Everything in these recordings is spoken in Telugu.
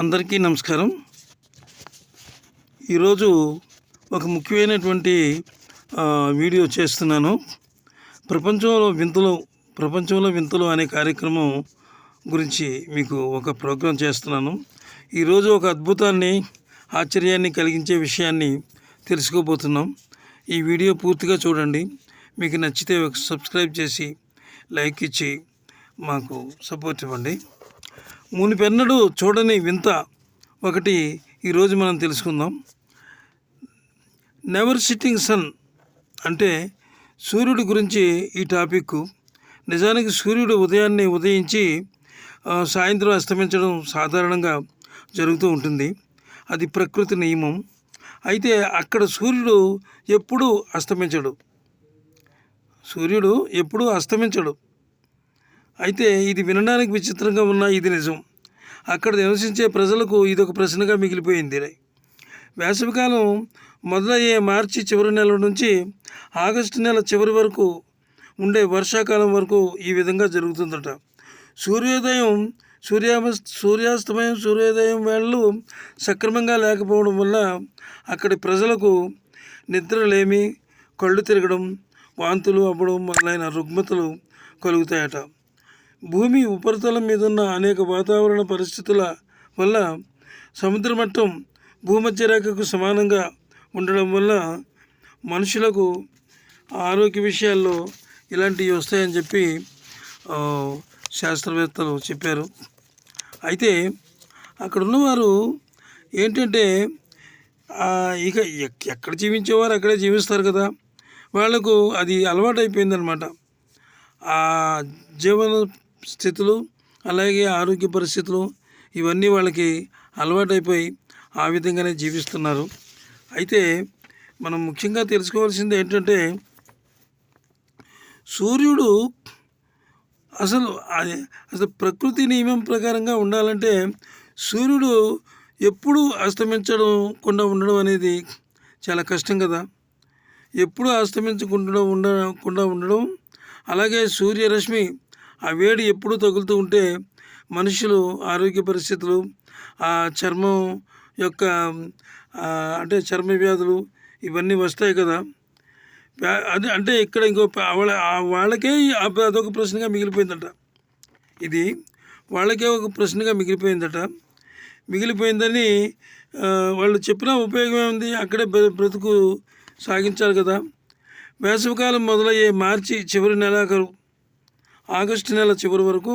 అందరికీ నమస్కారం. ఈరోజు ఒక ముఖ్యమైనటువంటి వీడియో చేస్తున్నాను. ప్రపంచంలో వింతలు ప్రపంచంలో వింతలు అనే కార్యక్రమం గురించి మీకు ఒక ప్రోగ్రాం చేస్తున్నాను. ఈరోజు ఒక అద్భుతాన్ని ఆశ్చర్యాన్ని కలిగించే విషయాన్ని తెలుసుకోబోతున్నాం. ఈ వీడియో పూర్తిగా చూడండి. మీకు నచ్చితే ఒక సబ్స్క్రైబ్ చేసి లైక్ ఇచ్చి మాకు సపోర్ట్ ఇవ్వండి. మునిపెన్నడూ చూడని వింత ఒకటి ఈరోజు మనం తెలుసుకుందాం. నెవర్ సిట్టింగ్ సన్ అంటే సూర్యుడి గురించి ఈ టాపిక్. నిజానికి సూర్యుడు ఉదయాన్నే ఉదయించి సాయంత్రం అస్తమించడం సాధారణంగా జరుగుతూ ఉంటుంది. అది ప్రకృతి నియమం. అయితే అక్కడ సూర్యుడు ఎప్పుడూ అస్తమించడు. సూర్యుడు ఎప్పుడూ అస్తమించడు. అయితే ఇది వినడానికి విచిత్రంగా ఉన్న ఇది నిజం. అక్కడ నివసించే ప్రజలకు ఇది ఒక ప్రశ్నగా మిగిలిపోయింది. వేసవికాలం మొదలయ్యే మార్చి చివరి నెల నుంచి ఆగస్టు నెల చివరి వరకు ఉండే వర్షాకాలం వరకు ఈ విధంగా జరుగుతుందట. సూర్యోదయం సూర్యామ సూర్యాస్తమయం సూర్యోదయం వేళలు సక్రమంగా లేకపోవడం వల్ల అక్కడి ప్రజలకు నిద్రలేమి కళ్ళు తిరగడం వాంతులు అవ్వడం మొదలైన రుగ్మతలు కలుగుతాయట. భూమి ఉపరితలం మీద ఉన్న అనేక వాతావరణ పరిస్థితుల వల్ల సముద్ర మట్టం భూమధ్యరేఖకు సమానంగా ఉండడం వల్ల మనుషులకు ఆరోగ్య విషయాల్లో ఇలాంటివి వస్తాయని చెప్పి శాస్త్రవేత్తలు చెప్పారు. అయితే అక్కడ ఉన్నవారు ఏంటంటే ఇక ఎక్- ఎక్కడ జీవించేవారు అక్కడే జీవిస్తారు కదా. వాళ్ళకు అది అలవాటు అయిపోయిందనమాట ఆ జీవన స్థితులు అలాగే ఆరోగ్య పరిస్థితులు ఇవన్నీ వాళ్ళకి అలవాటైపోయి ఆ విధంగానే జీవిస్తున్నారు. అయితే మనం ముఖ్యంగా తెలుసుకోవాల్సింది ఏంటంటే సూర్యుడు అసలు అసలు ప్రకృతి నియమం ప్రకారంగా ఉండాలంటే సూర్యుడు ఎప్పుడు అస్తమించకుండా ఉండడం అనేది చాలా కష్టం కదా. ఎప్పుడు అస్తమించకుండా ఉండకుండా ఉండడం అలాగే సూర్యరశ్మి ఆ వేడి ఎప్పుడూ తగులుతూ ఉంటే మనుషులు ఆరోగ్య పరిస్థితులు ఆ చర్మం యొక్క అంటే చర్మ వ్యాధులు ఇవన్నీ వస్తాయి కదా. అదే అంటే ఇక్కడ ఇంకో వాళ్ళ వాళ్ళకే అదొక ప్రశ్నగా మిగిలిపోయిందట. ఇది వాళ్ళకే ఒక ప్రశ్నగా మిగిలిపోయిందట. మిగిలిపోయిందని వాళ్ళు చెప్పిన ఉపయోగం ఏముంది అక్కడే బ్రతుకు సాగించాలి కదా. వేసవికాలం మొదలయ్యే మార్చి చివరి నెలాఖరు. ఆగస్టు నెల చివరి వరకు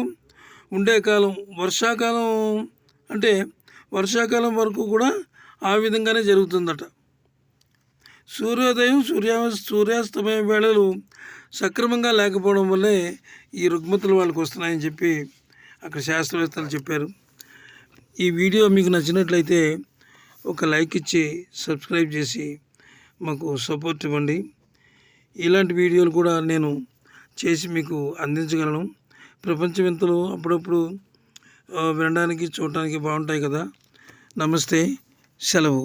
ఉండే కాలం వర్షాకాలం అంటే వర్షాకాలం వరకు కూడా ఆ విధంగానే జరుగుతుందట. సూర్యోదయం సూర్యా సూర్యాస్తమయం వేళలు సక్రమంగా లేకపోవడం వల్లే ఈ రుగ్మతలు వాళ్ళకి వస్తున్నాయని చెప్పి అక్కడ శాస్త్రవేత్తలు చెప్పారు. ఈ వీడియో మీకు నచ్చినట్లయితే ఒక లైక్ ఇచ్చి సబ్స్క్రైబ్ చేసి మాకు సపోర్ట్ ఇవ్వండి. ఇలాంటి వీడియోలు కూడా నేను చేసి మీకు అందించగలను. ప్రపంచ వింతలు అప్పుడప్పుడు వినడానికి చూడటానికి బాగుంటాయి కదా. నమస్తే సెలవు.